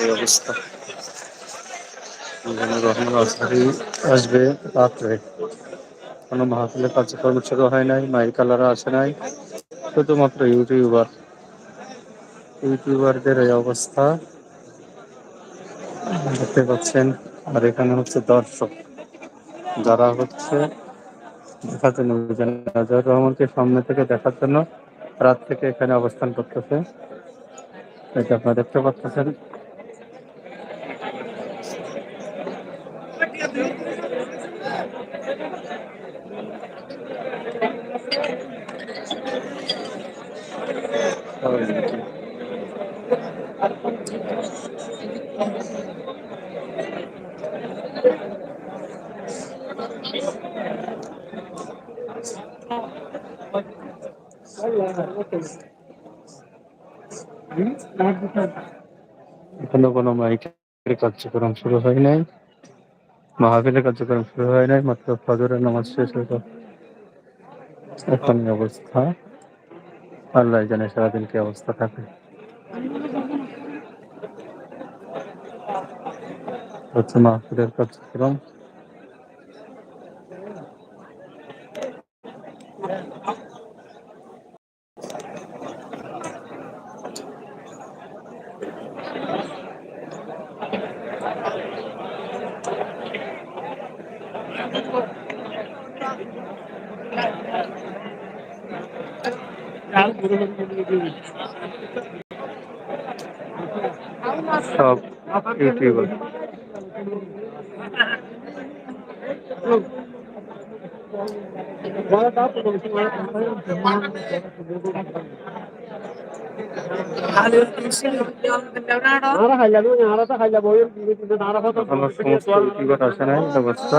এই অবস্থা। রহমান আসবে রাত্রে। কোনো মাহফিলের কার্যক্রম শুরু হয় নাই মাইকালারা আসে নাই, শুধুমাত্র ইউটিউবার। ইউটিউবারদের এই অবস্থা। দেখতে পাচ্ছেন, আর এখানে হচ্ছে দর্শক। যারা হচ্ছে দেখার জন্য নাজার রহমানকে সামনে থেকে দেখার জন্য, রাত থেকে এখানে অবস্থান করতেছে। এটা আপনারা দেখতে পাচ্ছেন এখনও কোনো মাইকের কার্যক্রম শুরু হয় নাই। মাহফিলের কার্যক্রম শুরু হয় নাই, মাত্র ফজরের নামাজ শেষ হয়েছে এখন অবস্থা। আল্লাহ জানে সারাদিন কি অবস্থা থাকে। হচ্ছে মাহফিলের কার্যক্রম। সব ইউটিউবার। সমস্ত ইউটিউবার আসে নাই অবস্থা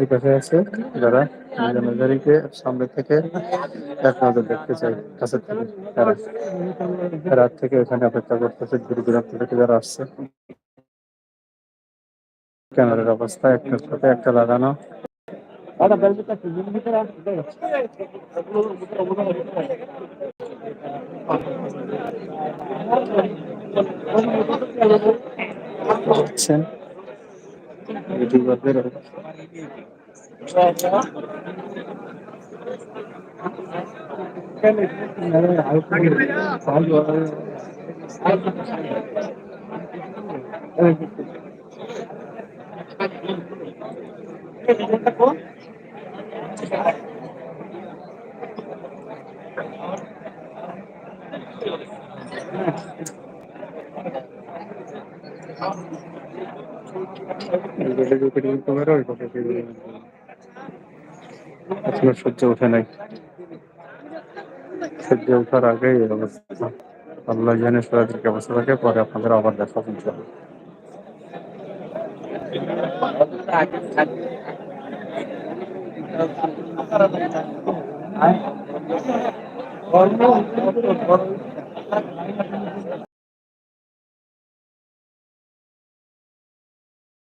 এই পাশে আছে যারা জানাজারিকে সামনে থেকে এক নজর দেখতে চাই কাছে থেকে তারা। রাত থেকে এখানে অপেক্ষা করতেছে দূর দূরান্ত থেকে যারা আসছে। ক্যামেরার অবস্থা একটার সাথে একটা লাগানো। হচ্ছেন ইউটিউবারদের অবস্থা ইউটিউবারও ওই পাশে এখনও সহ্য ওঠে নাই। সহ্য ওঠার আগেই এই অবস্থা। আল্লাহ জানে সারাদিন কি অবস্থা থাকে, পরে আপনাদের আবার দেখা ইনশাআল্লাহ।